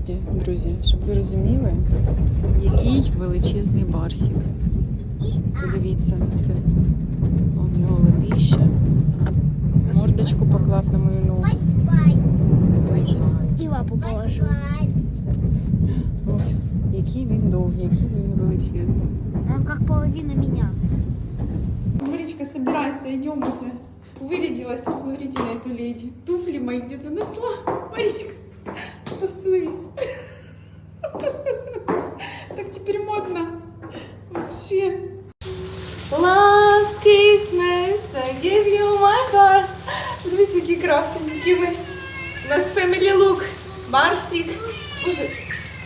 інтерсіті поїзді, друзі, щоб ви розуміли, який величезний барсік. Подивіться на це. У нього лапіще. Мордочку поклав на мою ногу. Дивіться. И лапу положу. От, який він довгий, який він величезний. Он как половина меня. Маричка, собирайся, идем уже. Вырядилась, посмотрите на эту леди. Туфли мои где-то нашла. Маричка, Остановись. Так теперь модно. Вообще. Last Christmas I gave you my heart. Дивіться, які красенькі ми. У нас family look. Барсик. Боже,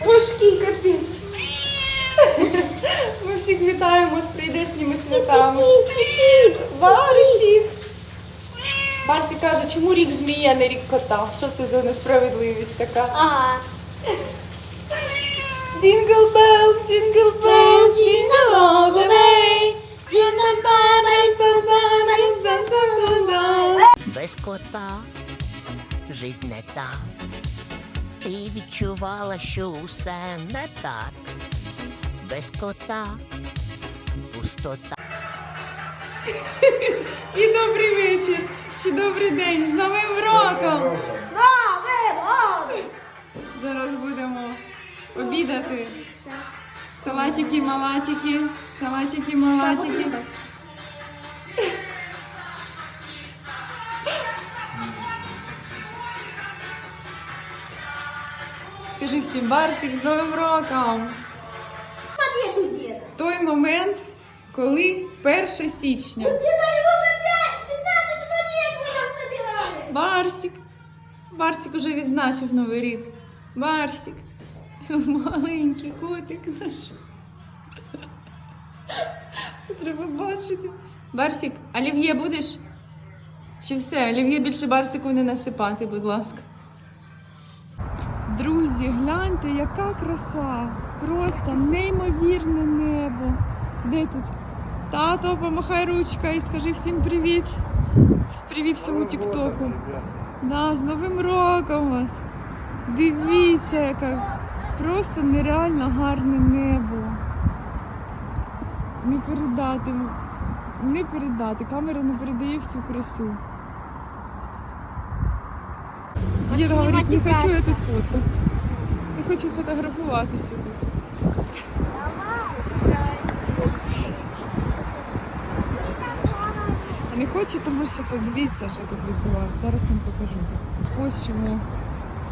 важкий капець. Ми всіх вітаємо з прийдешніми святами. Барсик! Барсик каже, чому рік змія, не рік кота? Що це за несправедливість така? А, Jingle bells, jingle bells, jingle all the way. Jingle Без кота жизнь не та. Ти відчувала, що усе не так. Без кота пустота. І добрий вечір, чи добрий день, з Новим роком! Зараз будемо обідати. Салатики, малатики, салатики, малатики. Скажи всім Барсик з Новим роком! Той момент, коли 1 січня. Собирали. Барсик. Барсик уже відзначив Новий рік. Барсик. Маленький котик наш. Це треба бачити. Барсик, олів'є будеш? Чи все? Олів'є більше барсику не насипати, будь ласка. Друзі, гляньте, яка краса! Просто неймовірне небо. Де тут? Тато, помахай ручкою і скажи всім привіт. Привіт всьому Тіктоку. Да, з Новим роком вас! Дивіться, яке просто нереально гарне небо. Не передати, не передати. Камера не передає всю красу. Дід говорить, не хочу я тут фоткатися. Не хочу фотографуватися тут. Не хочу, тому що подивіться, що тут відбувається. Зараз вам покажу. Ось чому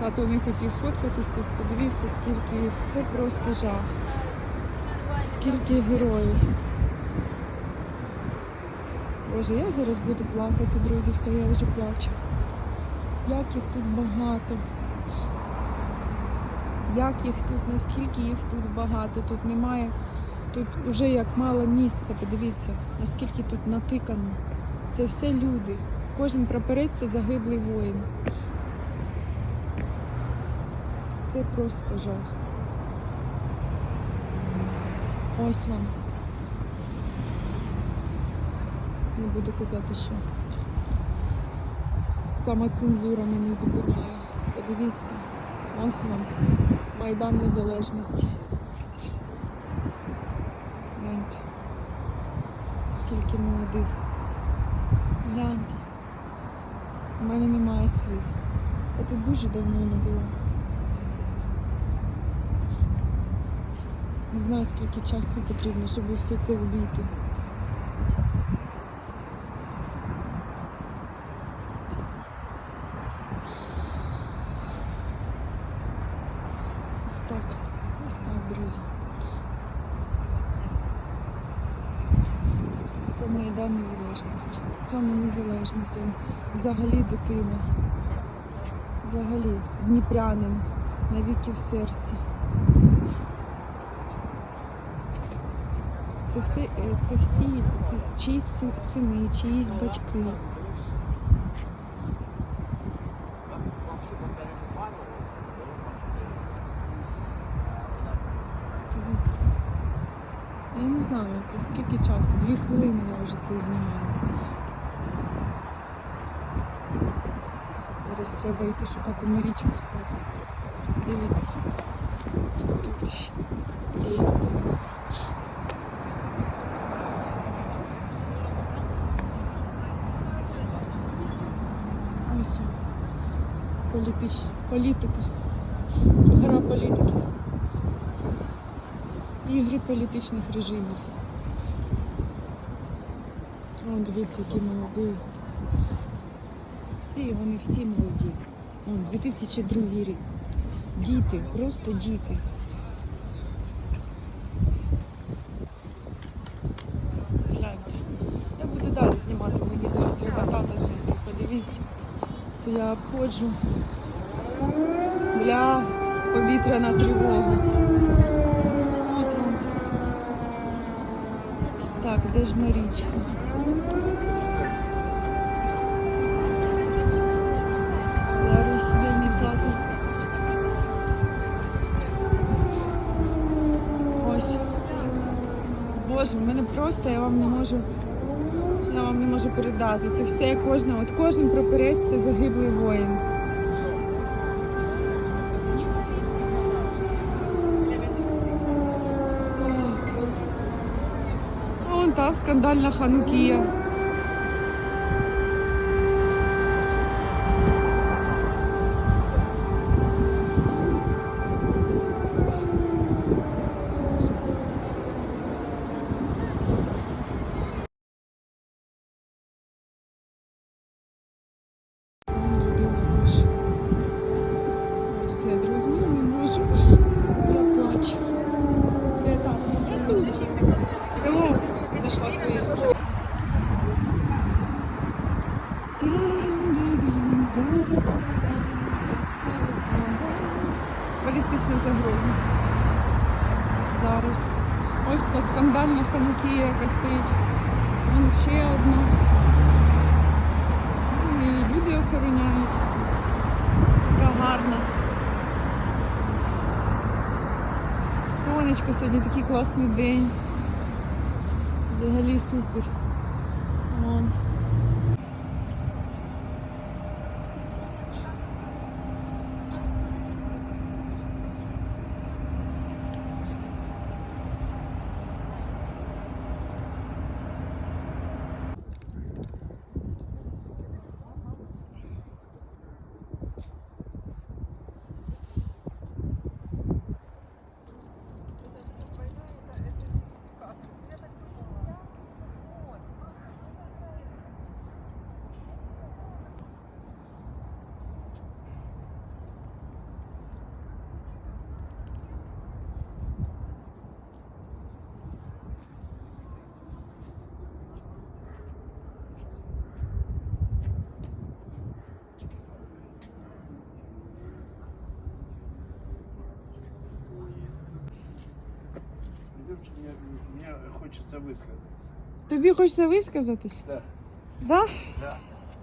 тато не хотів фоткатись тут. Подивіться, скільки їх. Це просто жах. Скільки героїв. Боже, я зараз буду плакати, друзі, все, я вже плачу. Як їх тут багато. Як їх тут, наскільки їх тут багато. Тут немає. Тут вже як мало місця, подивіться, наскільки тут натикано. Це все люди. Кожен прапорець це загиблий воїн. Це просто жах. Ось вам. Не буду казати, що сама цензура мене зупиняє. Подивіться, ось вам Майдан Незалежності. Гляньте. Скільки молодих. Гляньте. У мене немає слів. Я тут дуже давно не була. Не знаю, скільки часу потрібно, щоб все це обійти. Ось так. Ось так, друзі. То Майдан Незалежності. То ми незалежність. Взагалі дитина. Взагалі дніпрянин. Навіки в серці. Це все, е, це всі, це чиїсь сини, чиїсь батьки. Дивіться. Я не знаю, це скільки часу. Дві хвилини я вже це знімаю. Зараз треба йти шукати Марічку стати. Дивіться. Тут з цієї. Ось політич... політика. Гра політиків. Ігри політичних режимів. О, дивіться, які молоді. Всі, вони всі молоді. О, 2002 рік. Діти, просто діти. Гляньте. Я буду далі знімати, мені зараз треба тата знайти. Подивіться. Це я обходжу. Бля, повітряна тривога. От вона. Так, де ж Марічка? Зараз де тато. Ось. Боже, мене просто я вам не можу. Я вам не можу передати. Це все кожна, от кожен прапорець це загиблий воїн. Скандальна ханукія. Балістична загроза. Зараз. Ось ця скандальна ханукія, яка стоїть. Вон ще одна. І люди охороняють. Така гарна. Сонечко сьогодні такий класний день. Взагалі супер. Вон. Мне, мне хочется высказаться. Тобі хочеться висказатись? Да. Да? Да.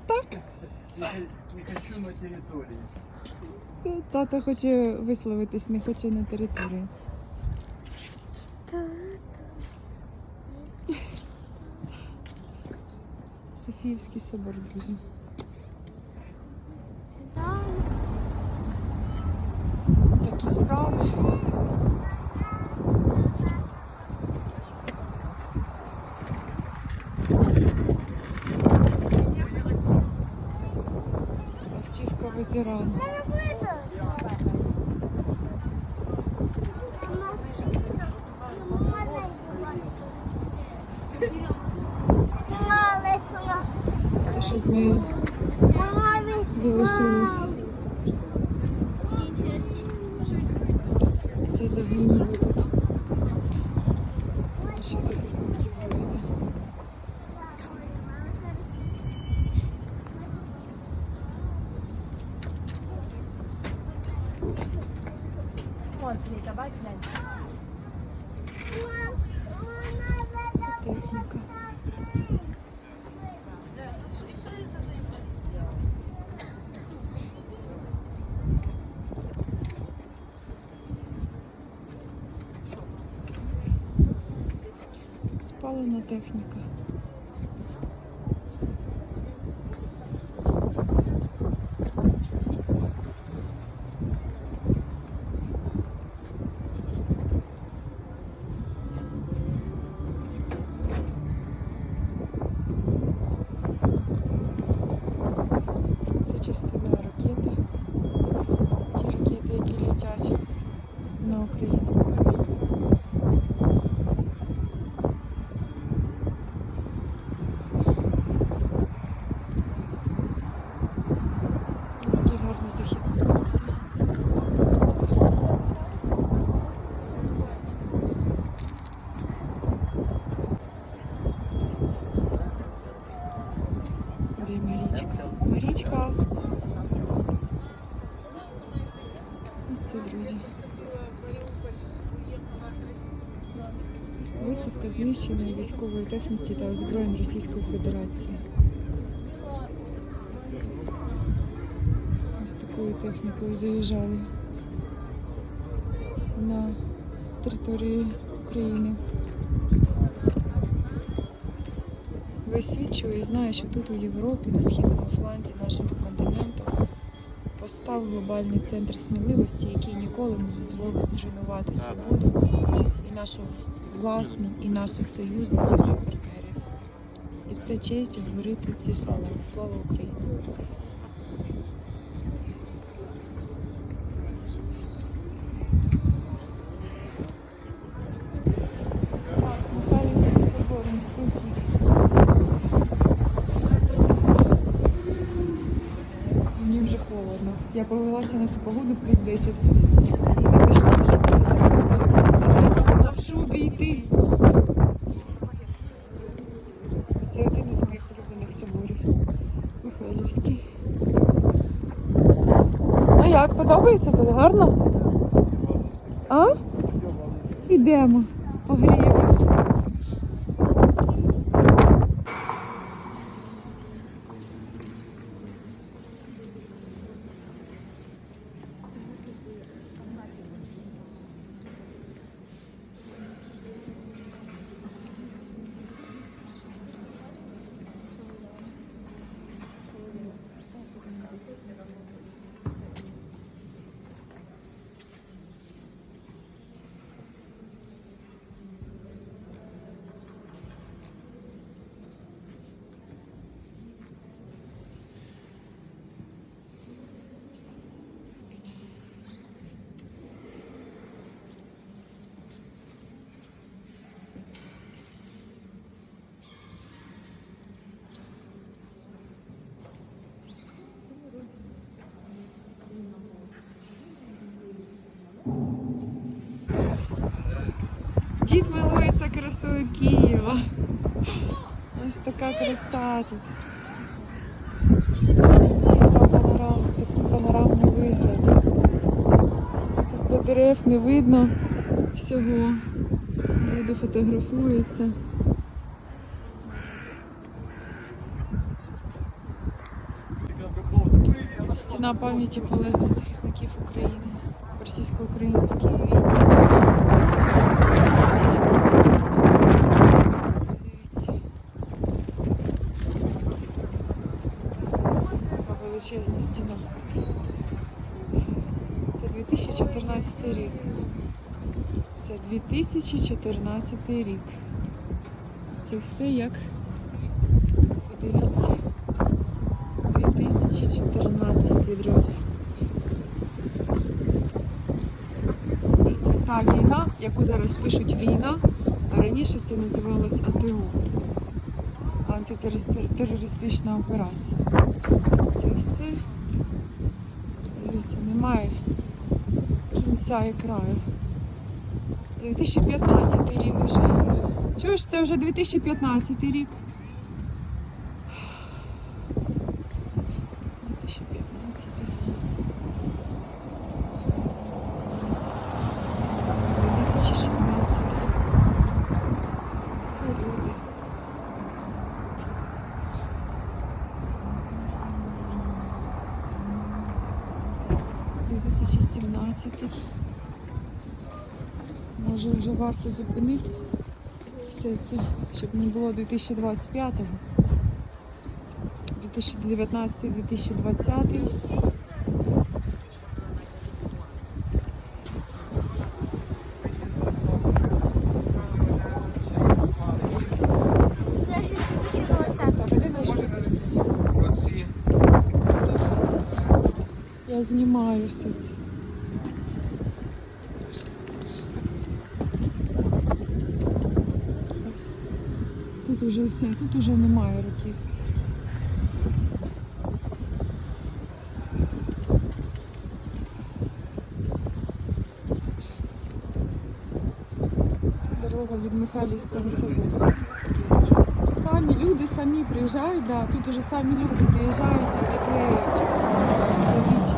Так? Не, не хочу на территории. Тато хоче висловитись, не хоче на території. Софіївський собор, друзі. Такі справи. Це що з нею залишилось. Це загинули тут. Наші захисники воїни. Це техніка. Спалена техніка. Виставка військової техніки та озброєнь Російської Федерації. Ось такою технікою заїжджали на територію України. Весь світ і знає, що тут у Європі, на східному фланзі нашого континенту, постав глобальний центр сміливості, який ніколи не дозволить зруйнувати свободу і нашу власну, і наших союзників та партнерів. І це честь говорити ці слова. Слава Україні! Михайлівський собор наступний. Мені вже холодно. Я повелася на цю погоду плюс 10. І не пішла в шубі сьогодні. В шубі йти. Це один із моїх улюблених соборів. Михайлівський. А як подобається тобі? Гарно? А? Ідемо, Дід милується красою Києва. Ось така краса тут. Така панорама, такий панорамний вигляд. Тут за дерев не видно всього. Люди фотографуються. Стіна пам'яті полеглих захисників України російсько-українській війні. Це 1920 Дивіться. Така величезна стіна. Це 2014 рік. Це 2014 рік. Це все як. Подивіться. 2014, друзі. Це та війна, яку зараз пишуть війна, а раніше це називалось АТО. Антитерористична операція. Це все, дивіться, немає кінця і краю. 2015 рік вже. Чого ж це вже 2015 рік? 2015. 2016. Все люди. Дві тисячі сімнадцятий. Варто зупинити все це, щоб не було 2025-го. 2019-2020. Це 2020. Ставили на житті. Тут Я знімаю все це. Ось. Тут уже все, тут уже немає років. Дорога від Михайлівського собору. Самі люди самі приїжджають, да, тут уже самі люди приїжджають і клеють. Уявіть.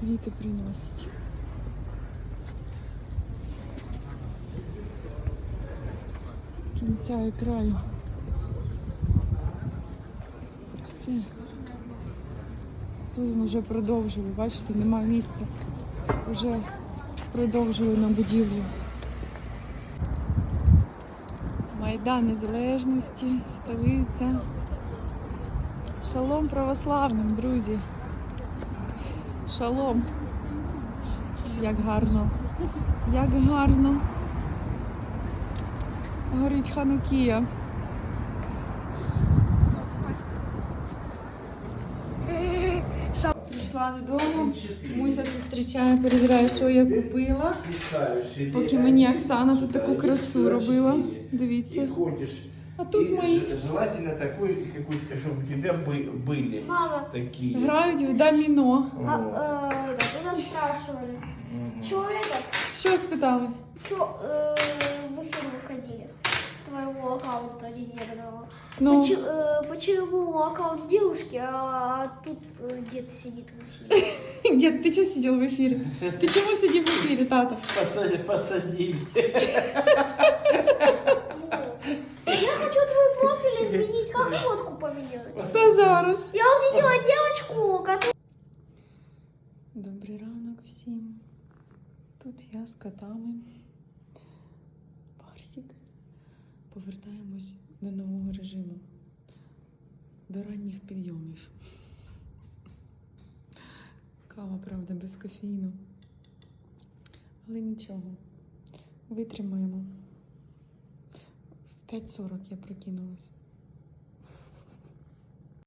Квіти приносять. Кінця і краю. Все. Тут вже продовжую, бачите, немає місця. Вже продовжую на будівлю. Майдан Незалежності, столиця. Шалом православним, друзі. Шалом. Як гарно. Як гарно Горить Ханукія. Прийшла додому, Муся зустрічає, перевіряє, що я купила. Поки мені Оксана тут таку красу робила. И Дивіться. ходишь. А тут и мої ж- Желательно такой, какой чтобы у тебя бы- были Мама, такие. грають в доміно. а, Вот. э, да, ты нас спрашивали. Мгм. Чё это? Що спитали? Чё э, в эфир выходили с твоего аккаунта резервного? Ну, Почему, э, почему аккаунт девушки, а тут э, дед сидит в эфире? дід, ти чого сидів в ефірі? Ти чому сидів в ефірі, тато? Посадили, посадили. Я хочу твой профиль изменить, как фотку поменять. Та зараз. Я увидела девочку, которая... Добрий ранок всім. Тут я з котами. Повертаємось до нового режиму. До ранніх підйомів. Кава, правда, без кофеїну. Але нічого. Витримаємо. В 5.40 я прокинулась.